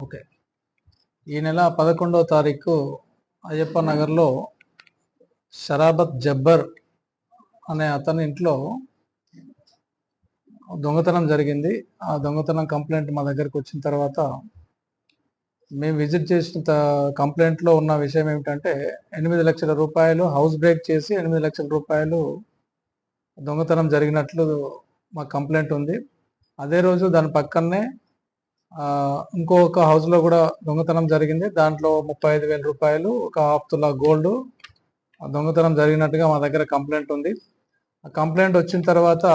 Okay. ఈ నెల పదకొండవ తారీఖు అయ్యప్ప నగర్లో షరాబత్ జబ్బర్ అనే అతని ఇంట్లో దొంగతనం జరిగింది. ఆ దొంగతనం కంప్లైంట్ మా దగ్గరకు వచ్చిన తర్వాత మేము విజిట్ చేసిన త- కంప్లైంట్లో ఉన్న విషయం ఏమిటంటే ఎనిమిది లక్షల రూపాయలు హౌస్ బ్రేక్ చేసి ఎనిమిది లక్షల రూపాయలు దొంగతనం జరిగినట్లు మా కంప్లైంట్ ఉంది. అదే రోజు దాని పక్కనే ఇంకొక హౌస్లో కూడా దొంగతనం జరిగింది. దాంట్లో ముప్పై ఐదు వేల రూపాయలు ఒక హాఫ్ తులా గోల్డ్ దొంగతనం జరిగినట్టుగా మా దగ్గర కంప్లైంట్ ఉంది. ఆ కంప్లైంట్ వచ్చిన తర్వాత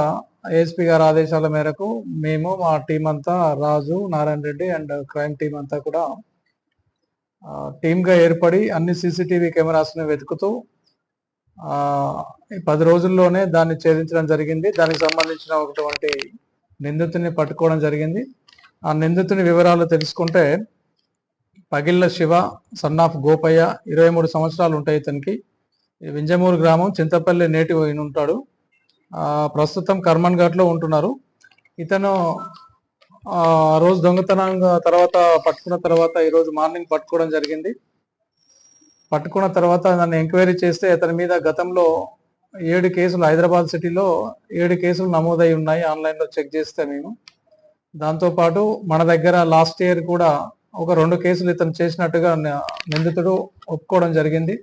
ఏఎస్పీ గారి ఆదేశాల మేరకు మేము మా టీం అంతా Raju Narayana Reddy and crime team అంతా కూడా టీమ్గా ఏర్పడి అన్ని సీసీటీవీ కెమెరాస్ని వెతుకుతూ పది రోజుల్లోనే దాన్ని ఛేదించడం జరిగింది. దానికి సంబంధించిన ఒకటువంటి నిందితుని పట్టుకోవడం జరిగింది. ఆ నిందితుని వివరాలు తెలుసుకుంటే పగిళ్ళ శివ సన్ ఆఫ్ గోపయ్య ఇరవై మూడు సంవత్సరాలు ఉంటాయి ఇతనికి. వింజమూరు గ్రామం చింతపల్లి నేటివ్ అయిన ఉంటాడు. ప్రస్తుతం కర్మన్ ఘాట్లో ఉంటున్నారు. ఇతను ఆ రోజు దొంగతనంగా తర్వాత పట్టుకున్న తర్వాత ఈరోజు మార్నింగ్ పట్టుకోవడం జరిగింది. పట్టుకున్న తర్వాత నన్ను ఎంక్వైరీ చేస్తే అతని మీద గతంలో ఏడు కేసులు హైదరాబాద్ సిటీలో ఏడు కేసులు నమోదై ఉన్నాయి. ఆన్లైన్లో చెక్ చేస్తే మేము. దాంతోపాటు మన దగ్గర లాస్ట్ ఇయర్ కూడా ఒక రెండు కేసులు ఇతను చేసినట్టుగా నిందితుడు ఒప్పుకోవడం జరిగింది.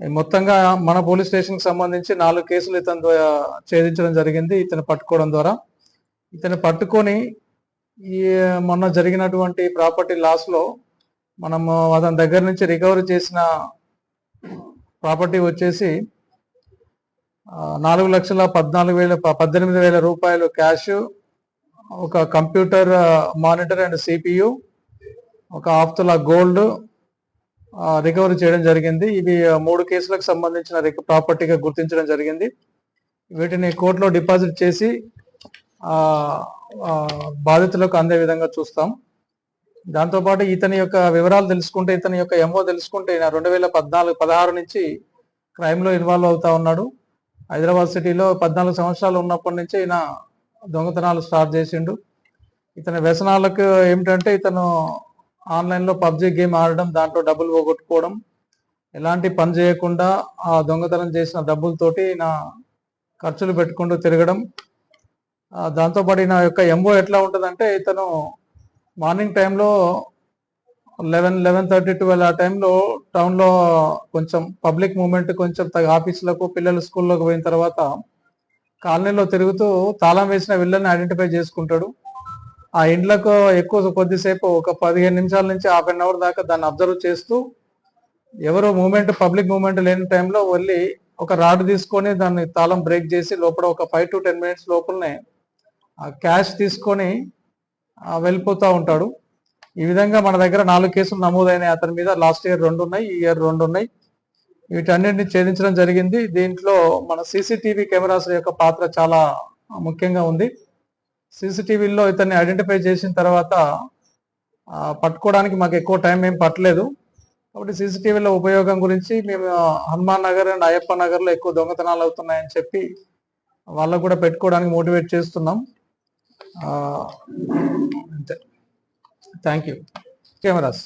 మొత్తంగా మన పోలీస్ స్టేషన్కి సంబంధించి నాలుగు కేసులు ఇతను ఛేదించడం జరిగింది ఇతను పట్టుకోవడం ద్వారా. ఇతను పట్టుకొని ఈ మొన్న జరిగినటువంటి ప్రాపర్టీ లాస్లో మనము అతని దగ్గర నుంచి రికవరీ చేసిన ప్రాపర్టీ వచ్చేసి నాలుగు లక్షల పద్నాలుగు వేల పద్దెనిమిది వేల రూపాయలు క్యాష్ ఒక కంప్యూటర్ మానిటర్ అండ్ సిపియు ఒక ఆఫ్తుల గోల్డ్ రికవరీ చేయడం జరిగింది. ఇవి మూడు కేసులకు సంబంధించిన రిక ప్రాపర్టీగా గుర్తించడం జరిగింది. వీటిని కోర్టులో డిపాజిట్ చేసి బాధితులకు అందే విధంగా చూస్తాం. దాంతోపాటు ఇతని యొక్క వివరాలు తెలుసుకుంటే ఇతని యొక్క ఎంఓ తెలుసుకుంటే ఈయన రెండు వేల పద్నాలుగు పదహారు నుంచి క్రైమ్లో ఇన్వాల్వ్ అవుతా ఉన్నాడు. హైదరాబాద్ సిటీలో పద్నాలుగు సంవత్సరాలు ఉన్నప్పటి నుంచి ఈయన దొంగతనాలు స్టార్ట్ చేసిండు. ఇతని వ్యసనాలకు ఏమిటంటే ఇతను ఆన్లైన్లో పబ్జి గేమ్ ఆడడం దాంట్లో డబ్బులు పోగొట్టుకోవడం ఎలాంటి పని చేయకుండా ఆ దొంగతనం చేసిన డబ్బులతోటి నా ఖర్చులు పెట్టుకుంటూ తిరగడం. దాంతోపాటు నా యొక్క ఎంఓ ఎట్లా ఉంటుందంటే ఇతను మార్నింగ్ టైంలో లెవెన్ లెవెన్ థర్టీ ట్వెల్వ్ ఆ టైంలో టౌన్లో కొంచెం పబ్లిక్ మూమెంట్ కొంచెం తగ ఆఫీసులకు పిల్లలు స్కూల్లోకి పోయిన తర్వాత కాలనీలో తిరుగుతూ తాళం వేసిన విల్లని ఐడెంటిఫై చేసుకుంటాడు. ఆ ఇండ్లకు ఎక్కువ కొద్దిసేపు ఒక పదిహేను నిమిషాల నుంచి హాఫ్ అన్ అవర్ దాకా దాన్ని అబ్జర్వ్ చేస్తూ ఎవరు మూమెంట్ పబ్లిక్ మూమెంట్ లేని టైంలో వెళ్ళి ఒక రాడ్ తీసుకొని దాన్ని తాళం బ్రేక్ చేసి లోపల ఒక ఫైవ్ టు టెన్ మినిట్స్ లోపలనే ఆ క్యాష్ తీసుకొని వెళ్ళిపోతూ ఉంటాడు. ఈ విధంగా మన దగ్గర నాలుగు కేసులు నమోదైనాయి. అతని మీద లాస్ట్ ఇయర్ రెండు ఉన్నాయి ఈ ఇయర్ రెండు ఉన్నాయి. వీటన్నిటిని ఛేదించడం జరిగింది. దీంట్లో మన సీసీటీవీ కెమెరాస్ యొక్క పాత్ర చాలా ముఖ్యంగా ఉంది. సీసీటీవీలో ఇతన్ని ఐడెంటిఫై చేసిన తర్వాత పట్టుకోవడానికి మాకు ఎక్కువ టైం ఏం పట్టలేదు. కాబట్టి సీసీటీవీల ఉపయోగం గురించి మేము హనుమాన్ నగర్ అండ్ అయ్యప్ప నగర్లో ఎక్కువ దొంగతనాలు అవుతున్నాయని చెప్పి వాళ్ళకు కూడా పెట్టుకోవడానికి మోటివేట్ చేస్తున్నాం. అంతే. Thank you. కెమెరాస్.